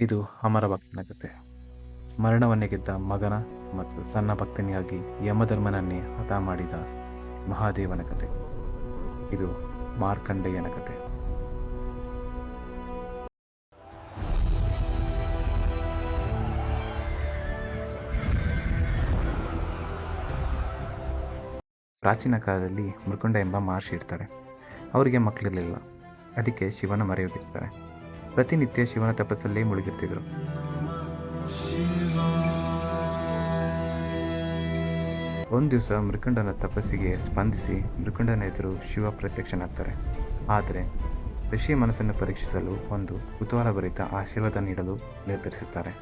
ಇದು ಅಮರ ಭಕ್ತನ ಕತೆ. ಮರಣವನ್ನೇ ಗೆದ್ದ ಮಗನ ಮತ್ತು ತನ್ನ ಭಕ್ತನಿಯಾಗಿ ಯಮಧರ್ಮನನ್ನೇ ಹಠ ಮಾಡಿದ ಮಹಾದೇವನ ಕತೆ. ಇದು ಮಾರ್ಕಂಡೇಯನ ಕತೆ. ಪ್ರಾಚೀನ ಕಾಲದಲ್ಲಿ ಮೃಕುಂಡ ಎಂಬ ಮಹರ್ಷಿ ಇರ್ತಾರೆ. ಅವರಿಗೆ ಮಕ್ಕಳಿರಲಿಲ್ಲ. ಅದಕ್ಕೆ ಶಿವನ ಮರೆಯೋಗಿರ್ತಾರೆ ಪ್ರತಿನಿತ್ಯ ಶಿವನ ತಪಸ್ಸಲ್ಲೇ ಮುಳುಗಿರ್ತಿದ್ರು. ಒಂದು ದಿವಸ ಮೃಕಂಡನ ತಪಸ್ಸಿಗೆ ಸ್ಪಂದಿಸಿ ಮೃಕಂಡನ ಎದುರು ಶಿವ ಪ್ರತ್ಯಕ್ಷನಾಗ್ತಾರೆ. ಆದರೆ ಋಷಿಯ ಮನಸ್ಸನ್ನು ಪರೀಕ್ಷಿಸಲು ಒಂದು ಕುತೂಹಲಭರಿತ ಆಶೀರ್ವಾದ ನೀಡಲು ನಿರ್ಧರಿಸುತ್ತಾರೆ.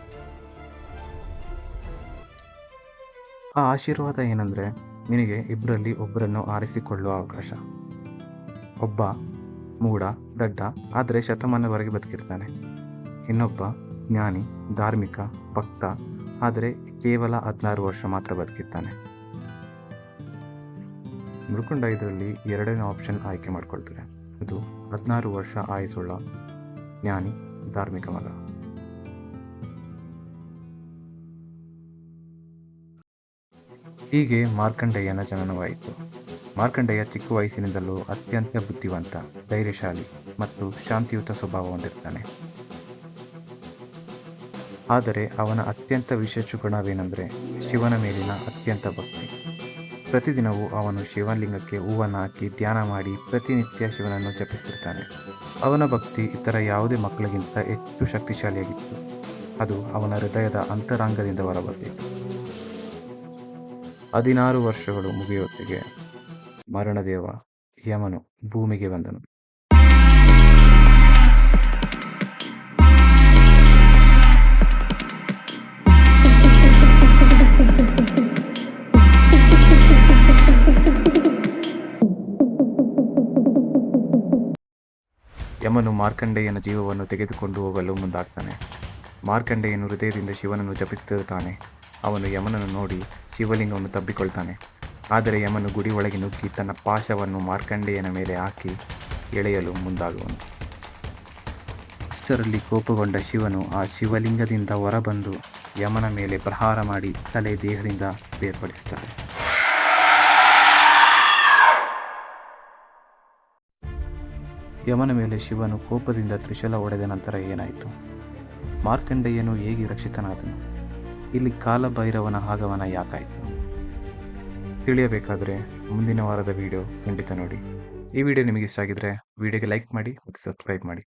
ಆ ಆಶೀರ್ವಾದ ಏನಂದ್ರೆ ನಿನಗೆ ಇಬ್ಬರಲ್ಲಿ ಒಬ್ಬರನ್ನು ಆರಿಸಿಕೊಳ್ಳುವ ಅವಕಾಶ. ಒಬ್ಬ ಮೂಢ, ದಡ್ಡ, ಆದರೆ ಶತಮಾನದವರೆಗೆ ಬದುಕಿರ್ತಾನೆ. ಇನ್ನೊಬ್ಬ ಜ್ಞಾನಿ, ಧಾರ್ಮಿಕ, ಭಕ್ತ, ಆದರೆ ಕೇವಲ ಹದಿನಾರು ವರ್ಷ ಮಾತ್ರ ಬದುಕಿರ್ತಾನೆ. ಮುಳ್ಕೊಂಡ ಇದರಲ್ಲಿ ಎರಡನೇ ಆಪ್ಷನ್ ಆಯ್ಕೆ ಮಾಡ್ಕೊಳ್ತಾರೆ. ಅದು ಹದಿನಾರು ವರ್ಷ ಆಯಿಸುಳ್ಳ ಜ್ಞಾನಿ, ಧಾರ್ಮಿಕ ಮಗ. ಹೀಗೆ ಮಾರ್ಕಂಡೇಯನ ಜನನವಾಯಿತು. ಮಾರ್ಕಂಡೇಯ ಚಿಕ್ಕ ವಯಸ್ಸಿನಿಂದಲೂ ಅತ್ಯಂತ ಬುದ್ಧಿವಂತ, ಧೈರ್ಯಶಾಲಿ ಮತ್ತು ಶಾಂತಿಯುತ ಸ್ವಭಾವ ಹೊಂದಿರ್ತಾನೆ. ಆದರೆ ಅವನ ಅತ್ಯಂತ ವಿಶೇಷ ಗುಣವೇನೆಂದರೆ ಶಿವನ ಮೇಲಿನ ಅತ್ಯಂತ ಭಕ್ತಿ. ಪ್ರತಿದಿನವೂ ಅವನು ಶಿವಲಿಂಗಕ್ಕೆ ಹೂವನ್ನು ಹಾಕಿ ಧ್ಯಾನ ಮಾಡಿ ಪ್ರತಿನಿತ್ಯ ಶಿವನನ್ನು ಜಪಿಸಿರ್ತಾನೆ ಅವನ ಭಕ್ತಿ ಇತರ ಯಾವುದೇ ಮಕ್ಕಳಿಗಿಂತ ಹೆಚ್ಚು ಶಕ್ತಿಶಾಲಿಯಾಗಿತ್ತು. ಅದು ಅವನ ಹೃದಯದ ಅಂತರಾಂಗದಿಂದ ಹೊರಬಂದಿತ್ತು ಹದಿನಾರು ವರ್ಷಗಳು ಮುಗಿಯುವತ್ತಿಗೆ ಮರಣದೇವ, ಯಮನು, ಭೂಮಿಗೆ ಬಂದನು. ಯಮನು ಮಾರ್ಕಂಡೇಯನ ಜೀವವನ್ನು ತೆಗೆದುಕೊಂಡು ಹೋಗಲು ಮುಂದಾಗ್ತಾನೆ. ಮಾರ್ಕಂಡೇಯನು ಹೃದಯದಿಂದ ಶಿವನನ್ನು ಜಪಿಸುತ್ತಿರುತ್ತಾನೆ. ಅವನು ಯಮನನ್ನು ನೋಡಿ ಶಿವಲಿಂಗವನ್ನು ತಬ್ಬಿಕೊಳ್ತಾನೆ. ಆದರೆ ಯಮನು ಗುಡಿ ಒಳಗೆ ನುಗ್ಗಿ ತನ್ನ ಪಾಶವನ್ನು ಮಾರ್ಕಂಡೇಯನ ಮೇಲೆ ಹಾಕಿ ಎಳೆಯಲು ಮುಂದಾಗುವನು. ಅಷ್ಟರಲ್ಲಿ ಕೋಪಗೊಂಡ ಶಿವನು ಆ ಶಿವಲಿಂಗದಿಂದ ಹೊರಬಂದು ಯಮನ ಮೇಲೆ ಪ್ರಹಾರ ಮಾಡಿ ತಲೆ ದೇಹದಿಂದ ಬೇರ್ಪಡಿಸುತ್ತಾರೆ ಯಮನ ಮೇಲೆ ಶಿವನು ಕೋಪದಿಂದ ತ್ರಿಶಲ ಒಡೆದ ನಂತರ ಏನಾಯಿತು? ಮಾರ್ಕಂಡೇಯನು ಹೇಗೆ ರಕ್ಷಿತನಾದನು? ಇಲ್ಲಿ ಕಾಲಭೈರವನ ಆಗಮನ ಯಾಕಾಯಿತು? ತಿಳಿಯಬೇಕಾದರೆ ಮುಂದಿನ ವಾರದ ವಿಡಿಯೋ ಖಂಡಿತ ನೋಡಿ. ಈ ವಿಡಿಯೋ ನಿಮಗೆ ಇಷ್ಟ ಆಗಿದ್ರೆ ವಿಡಿಯೋಗೆ ಲೈಕ್ ಮಾಡಿ ಮತ್ತು ಸಬ್ಸ್ಕ್ರೈಬ್ ಮಾಡಿ.